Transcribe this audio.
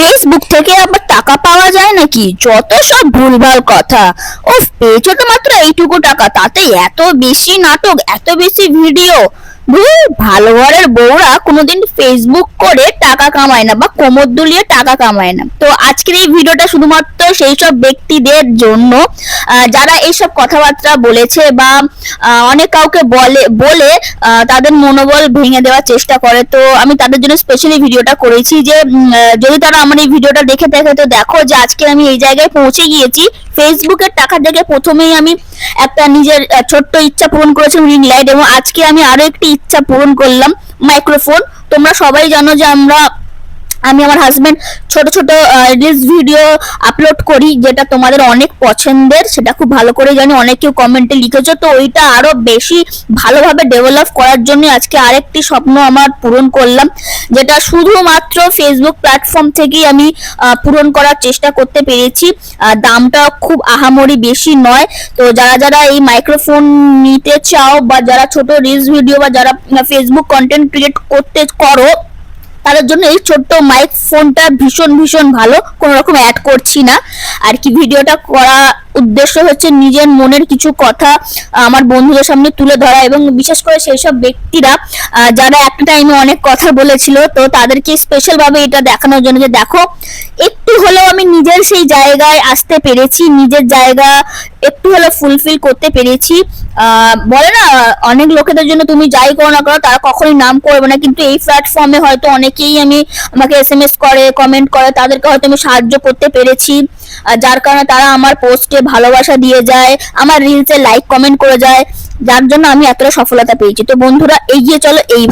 Facebook থেকে আবার টাকা পাওয়া যায় নাকি? যত সব ভুলভাল কথা। ও পেয়েছ তো মাত্র এইটুকু টাকা, তাতে এত বেশি নাটক, এত বেশি ভিডিও। ভালো ঘরের বউরা কোনোদিন ফেসবুক করে টাকা কামায় না বা কোমর দুলিয়ে টাকা কামায় না। তো আজকের এই ভিডিওটা শুধুমাত্র সেই সব ব্যক্তিদের জন্য। যারা এইসব কথাবার্তা বলেছে বা অনেক কাউকে বলে বলে তাদের মনোবল ভেঙে দেওয়ার চেষ্টা করে। তো আমি তাদের জন্য স্পেশালি ভিডিওটা করেছি যে যদি তারা আমার এই ভিডিওটা দেখে থাকে, তো দেখো যে আজকে আমি এই জায়গায় পৌঁছে গিয়েছি। ফেসবুকের টাকা দেখে প্রথমেই আমি একটা নিজের ছোট্ট ইচ্ছা পূরণ করেছিলাম রিং লাইট এবং আজকে আমি আরও একটি ইচ্ছা পূরণ করলাম মাইক্রোফোন তোমরা সবাই জানো যে আমরা আমি আমার হাজব্যান্ড ছোট ছোট রিলস ভিডিও আপলোড করি, যেটা তোমাদের অনেক পছন্দের, সেটা খুব ভালো করে জানি, অনেক কেউ কমেন্টে লিখেছো, তো ওইটা আরও বেশি ভালোভাবে ডেভেলপ করার জন্য আজকে আরেকটি স্বপ্ন আমার পূরণ করলাম, যেটা শুধুমাত্র ফেসবুক প্ল্যাটফর্ম থেকেই আমি পূরণ করার চেষ্টা করতে পেরেছি দামটা খুব আহামরি বেশি নয়, তো যারা যারা এই মাইক্রোফোন নিতে চাও, বা যারা ছোট রিলস ভিডিও বা যারা ফেসবুক কন্টেন্ট ক্রিয়েট করতে করো তাদের জন্য এই ছোট্ট মাইক ফোনটা ভীষণ ভীষণ ভালো। কোনো রকম অ্যাড করছি না। আর কি ভিডিওটা করা উদ্দেশ্য হচ্ছে নিজের মনের কিছু কথা আমার বন্ধুদের সামনে তুলে ধরা এবং বিশেষ করে সেই সব ব্যক্তিরা যারা একটা টাইমে অনেক কথা বলেছিল, তো তাদেরকে স্পেশাল ভাবে এটা দেখানোর জন্য যে দেখো, একটু হলেও আমি নিজের সেই জায়গায় আসতে পেরেছি, নিজের জায়গা একটু হলেও ফুলফিল করতে পেরেছি। বলে না, অনেক লোকেদের জন্য তুমি যাই করো না করো, তারা কখনোই নাম করবে না, কিন্তু এই প্ল্যাটফর্মে হয়তো অনেকেই আমি আমাকে এস এম এস করে কমেন্ট করে, তাদেরকে হয়তো আমি সাহায্য করতে পেরেছি। যার কারণে তারা আমার পোস্টে ভালোবাসা দিয়ে যায়, আমার রিলসে লাইক কমেন্ট করে যায়। যার জন্য আমি এতটা সফলতা পেয়েছি। তো বন্ধুরা, এগিয়ে চলো, এই